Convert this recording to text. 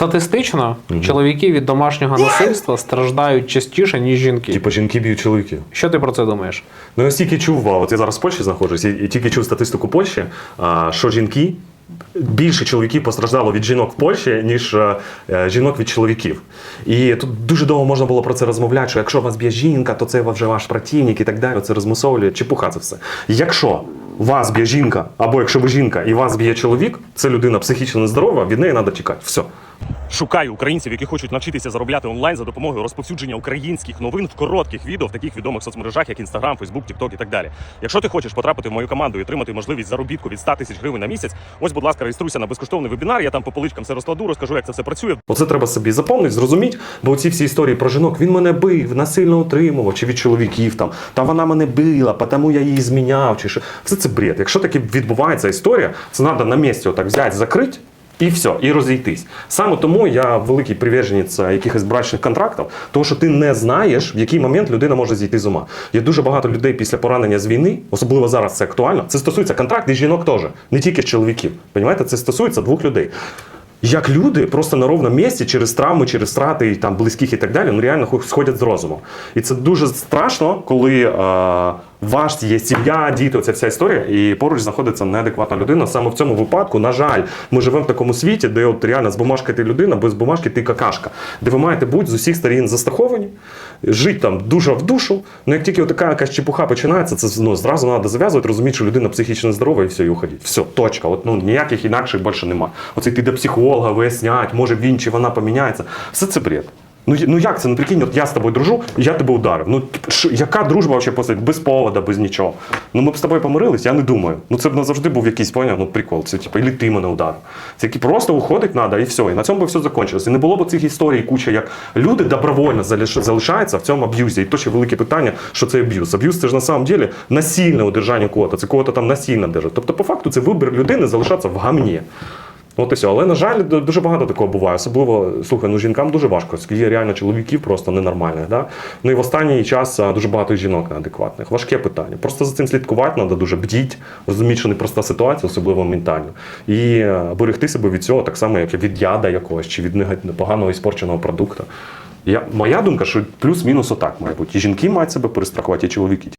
Статистично чоловіки від домашнього насильства страждають частіше, ніж жінки. Типу жінки б'ють чоловіків. Що ти про це думаєш? Ну, я стільки чув, а, от я зараз в Польщі знаходжусь, і, і тільки чув статистику Польщі, що жінки. Більше чоловіків постраждало від жінок в Польщі, ніж е, е, жінок від чоловіків. І тут дуже довго можна було про це розмовляти, що якщо вас б'є жінка, то це вже ваш противник і так далі. Це розмусовує. Чепуха це все. Якщо вас б'є жінка, або якщо ви жінка і вас б'є чоловік, це людина психічно нездорова, від неї треба тікати. Все. Шукаю українців, які хочуть навчитися заробляти онлайн за допомогою розповсюдження українських новин в коротких відео в таких відомих соцмережах, як Instagram, Facebook, TikTok і так далі. Якщо ти хочеш потрапити в мою команду і отримати можливість заробітку від 100 тисяч гривень на місяць, ось, будь ласка, реєструйся на безкоштовний вебінар. Я там по поличкам все розкладу, розкажу, як це все працює. Оце треба собі запомнити, зрозуміти, бо ці всі історії про жінок він мене бив, насильно утримував, чи від чоловіків там, та вона мене била, тому я її зміняв, чи що. Все це бред. Якщо таки відбувається історія, це треба на місці отак взяти, закрити. І все, і розійтись. Саме тому я великий приверженець якихось брачних контрактів, тому що ти не знаєш, в який момент людина може зійти з ума. Є дуже багато людей після поранення з війни, особливо зараз це актуально. Це стосується контрактів і жінок теж, не тільки чоловіків. Понімаєте, це стосується двох людей. Як люди просто на ровному місці через травми, через страти там близьких і так далі, ну реально хо- сходять з розуму. І це дуже страшно, коли е, ваш є сім'я, діти, оця вся історія, і поруч знаходиться неадекватна людина. Саме в цьому випадку, на жаль, ми живемо в такому світі, де от реально з бумажки ти людина, без бумажки ти какашка, де ви маєте бути з усіх сторін застраховані, жити там душа в душу. Ну як тільки така якась чепуха починається, це ну, зразу треба зав'язувати, розуміти, що людина психічно здорова і все, і уходить. Все, точка. От, ну, ніяких інакших більше нема. Оце йти до психолога, вияснять, може він чи вона поміняється. Все це бред. Ну, ну як це? Ну прикинь, от я з тобою дружу, я тебе ударив. Ну типу, що, яка дружба взагалі после без повода, без нічого? Ну ми б з тобою помирились, я не думаю. Ну це б назавжди був якийсь поняв, ну прикол. Це типу, і ти мене ударив. Це які просто уходить треба, і все. І на цьому би все закінчилося. І не було б цих історій куча, як люди добровольно залиш- залишаються в цьому аб'юзі. І то ще велике питання, що це аб'юз. Аб'юз це ж на самом деле насильне удержання кого-то. Це кого-то там насильно держать. Тобто, по факту, це вибір людини залишатися в гамні. От і. Але, на жаль, дуже багато такого буває. Особливо, слухай, ну жінкам дуже важко. Є реально чоловіків просто ненормальних. Да? Ну і в останній час дуже багато жінок неадекватних. Важке питання. Просто за цим слідкувати треба дуже бдіть, розуміти, що непроста ситуація, особливо ментально. І е, берегти себе від цього, так само, як і від яда якогось чи від поганого іспорченого продукту. Я, моя думка, що плюс-мінус отак має бути. І жінки мають себе перестрахувати, і чоловіки.